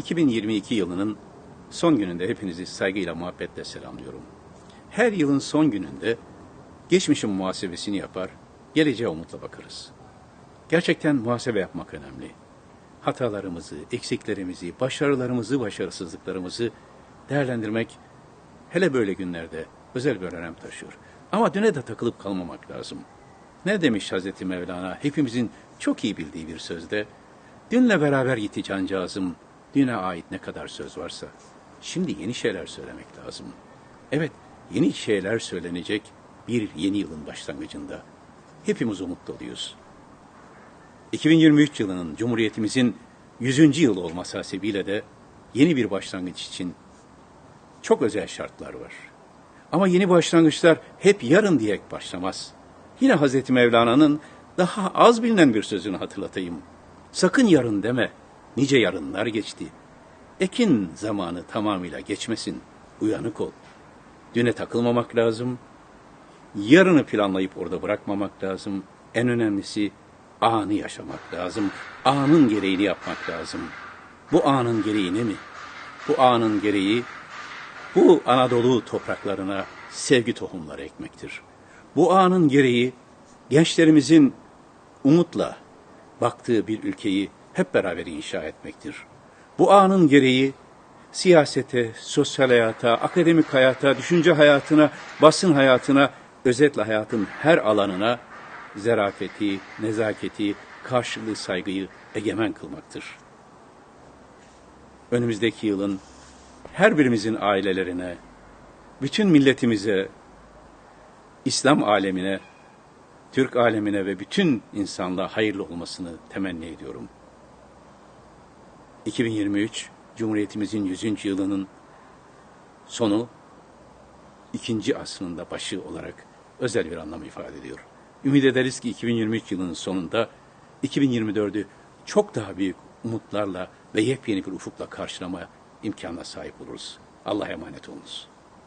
2022 yılının son gününde hepinizi saygıyla, muhabbetle selamlıyorum. Her yılın son gününde geçmişin muhasebesini yapar, geleceğe umutla bakarız. Gerçekten muhasebe yapmak önemli. Hatalarımızı, eksiklerimizi, başarılarımızı, başarısızlıklarımızı değerlendirmek hele böyle günlerde özel bir önem taşıyor. Ama düne de takılıp kalmamak lazım. Ne demiş Hazreti Mevlana? Hepimizin çok iyi bildiği bir sözde. Dünle beraber gitti cancağızım. Düne ait ne kadar söz varsa. Şimdi yeni şeyler söylemek lazım. Evet, yeni şeyler söylenecek bir yeni yılın başlangıcında. Hepimiz umut doluyuz. 2023 yılının Cumhuriyetimizin 100. yıl olması hasebiyle de yeni bir başlangıç için çok özel şartlar var. Ama yeni başlangıçlar hep yarın diye başlamaz. Yine Hazreti Mevlana'nın daha az bilinen bir sözünü hatırlatayım. Sakın yarın deme, nice yarınlar geçti. Ekin zamanı tamamıyla geçmesin, uyanık ol. Düne takılmamak lazım, yarını planlayıp orada bırakmamak lazım. En önemlisi anı yaşamak lazım. Anın gereğini yapmak lazım. Bu anın gereği ne mi? Bu anın gereği bu Anadolu topraklarına sevgi tohumları ekmektir. Bu anın gereği gençlerimizin umutla baktığı bir ülkeyi hep beraber inşa etmektir. Bu anın gereği siyasete, sosyal hayata, akademik hayata, düşünce hayatına, basın hayatına, özetle hayatın her alanına zerafeti, nezaketi, karşılığı saygıyı egemen kılmaktır. Önümüzdeki yılın her birimizin ailelerine, bütün milletimize, İslam alemine, Türk alemine ve bütün insanlığa hayırlı olmasını temenni ediyorum. 2023 Cumhuriyetimizin 100. yılının sonu ikinci asrında başı olarak özel bir anlam ifade ediyor. Ümit ederiz ki 2023 yılının sonunda 2024'ü çok daha büyük umutlarla ve yepyeni bir ufukla karşılama imkanına sahip oluruz. Allah'a emanet olunuz.